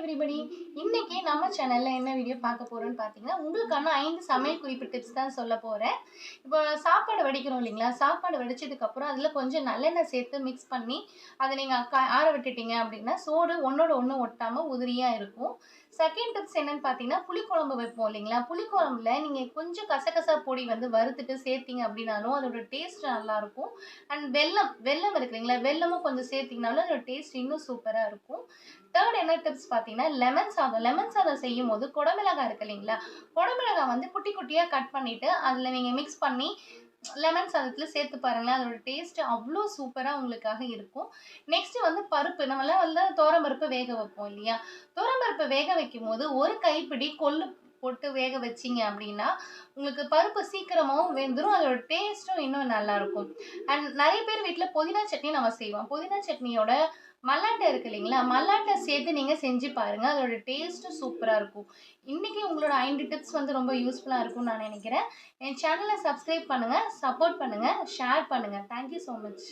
Everybody இன்னைக்கு நம்ம சேனல்ல என்ன வீடியோ பார்க்க போறோம்னு பார்த்தீங்கன்னா உங்களுக்கான ஐந்து சமையல் குறிப்பு டிப்ஸ் தான் சொல்ல போறேன். இப்போ சாப்பாடு வடிக்கிறோம் இல்லைங்களா? சாப்பாடு வடிச்சதுக்கு அப்புறம் அதில் கொஞ்சம் நல்லெண்ணெய் சேர்த்து மிக்ஸ் பண்ணி அதை நீங்கள் ஆற விட்டுட்டீங்க அப்படின்னா சோறு ஒன்றோட ஒன்று ஒட்டாமல் உதிரியா இருக்கும். செகண்ட் டிப்ஸ் என்னன்னு பார்த்தீங்கன்னா புளிக்குழம்பு வைப்போம் இல்லைங்களா? புளிக்குழம்புல நீங்கள் கொஞ்சம் கசகசா பொடி வந்து வறுத்துட்டு சேர்த்தீங்க அப்படின்னாலும் அதோட டேஸ்ட் நல்லாயிருக்கும் அண்ட் வெல்லம் வெல்லம் இருக்கு இல்லைங்களா? வெல்லமும் கொஞ்சம் சேர்த்திங்கனாலும் அதோட டேஸ்ட் இன்னும் சூப்பராக இருக்கும். தேர்ட் என்ன டிப்ஸ் பார்த்தீங்கன்னா லெமன் சாதம். லெமன் சாதம் செய்யும் போது குடமிளகா இருக்கு இல்லைங்களா? குடமிளகா வந்து குட்டி குட்டியாக கட் பண்ணிவிட்டு அதில் நீங்கள் மிக்ஸ் பண்ணி லெமன் சாதத்தில் சேர்த்து பாருங்களேன். அதோட டேஸ்ட் அவ்வளோ சூப்பராக உங்களுக்காக இருக்கும். நெக்ஸ்ட் வந்து பருப்பு. நம்மளாம் வந்து தோரம்பருப்பு வேக வைப்போம் இல்லையா? தோரம்பருப்பு வேக வைக்கும் போது ஒரு கைப்பிடி கொள்ளு போட்டு வேக வச்சிங்க அப்படின்னா உங்களுக்கு பருப்பு சீக்கிரமாகவும் வெந்துடும் அதோட டேஸ்ட்டும் இன்னும் நல்லாயிருக்கும். அண்ட் நிறைய பேர் வீட்டில் புதினா சட்னி நம்ம செய்வோம். புதினா சட்னியோட மல்லாட்டை இருக்கு இல்லைங்களா? மல்லாட்டை சேர்த்து நீங்கள் செஞ்சு பாருங்கள் அதோட டேஸ்ட்டும் சூப்பராக இருக்கும். இன்றைக்கி உங்களோட ஐந்து டிப்ஸ் வந்து ரொம்ப யூஸ்ஃபுல்லாக இருக்கும்னு நான் நினைக்கிறேன். என் சேனலை சப்ஸ்கிரைப் பண்ணுங்கள் சப்போர்ட் பண்ணுங்கள் ஷேர் பண்ணுங்கள் தேங்க்யூ ஸோ மச்